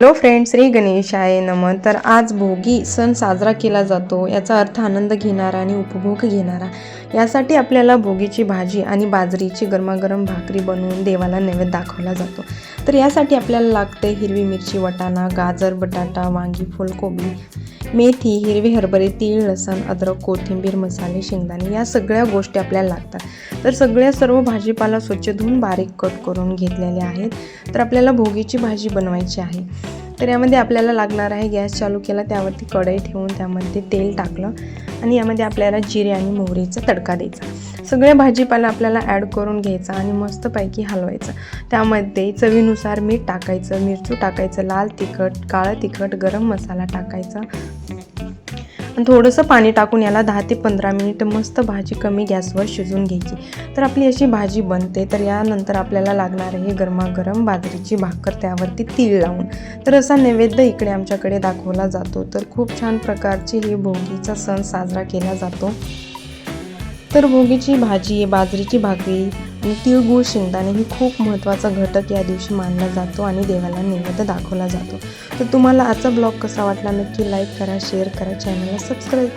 Hello friends Shri Ganesh आहे नमन तर आज भोगी सण साजरा केला जातो याचा अर्थ आनंद घेणारा आणि उपभोग घेणारा. यासाठी आपल्याला भोगीची भाजी आणि बाजरीची गरमागरम भाकरी बनवून देवाला नैवेद्य दाखवला जातो. तर यासाठी आपल्याला लागते हिरवी मिरची वटाणा गाजर बटाटा वांगी फुलकोबी मेथी हिरवी हरभरे तीळ लसण अद्रक कोथिंबीर मसाले शेंगदाणे या सगळ्या गोष्टी आपल्याला लागतात. तर सगळ्या सर्व भाजीपाला स्वच्छ धुवून बारीक कट करून घेतलेले आहेत. तर आपल्याला भोगीची भाजी बनवायची आहे. तर यामध्ये आपल्याला लागणार आहे गॅस चालू केला त्यावरती कढई ठेवून त्यामध्ये तेल टाकलं आणि यामध्ये आपल्याला जिरे आणि मोहरीचा तडका द्यायचा. सगळ्या भाजीपाला आपल्याला ॲड करून घ्यायचा आणि मस्तपैकी हलवायचं. त्यामध्ये चवीनुसार मीठ टाकायचं मिरचू टाकायचं लाल तिखट काळं तिखट गरम मसाला टाकायचा. थोडंसं पाणी टाकून याला दहा ते पंधरा मिनिट मस्त भाजी कमी गॅसवर शिजून घ्यायची. तर आपली अशी भाजी बनते. तर यानंतर आपल्याला लागणार आहे गरमागरम बाजरीची भाकर त्यावरती तीळ लावून. तर असा नैवेद्य इकडे आमच्याकडे दाखवला जातो. तर खूप छान प्रकारची ही भोगीचा सण साजरा केला जातो. तर भोगीची भाजी बाजरीची भाकरी आणि तिळगुळ शेंगदाणे ही खूप महत्त्वाचा घटक या दिवशी मानला जातो आणि देवाला नैवेद्य दाखवला जातो. तर तुम्हाला आजचा ब्लॉग कसा वाटला नक्की लाईक करा शेअर करा चॅनलला सबस्क्राईब करा.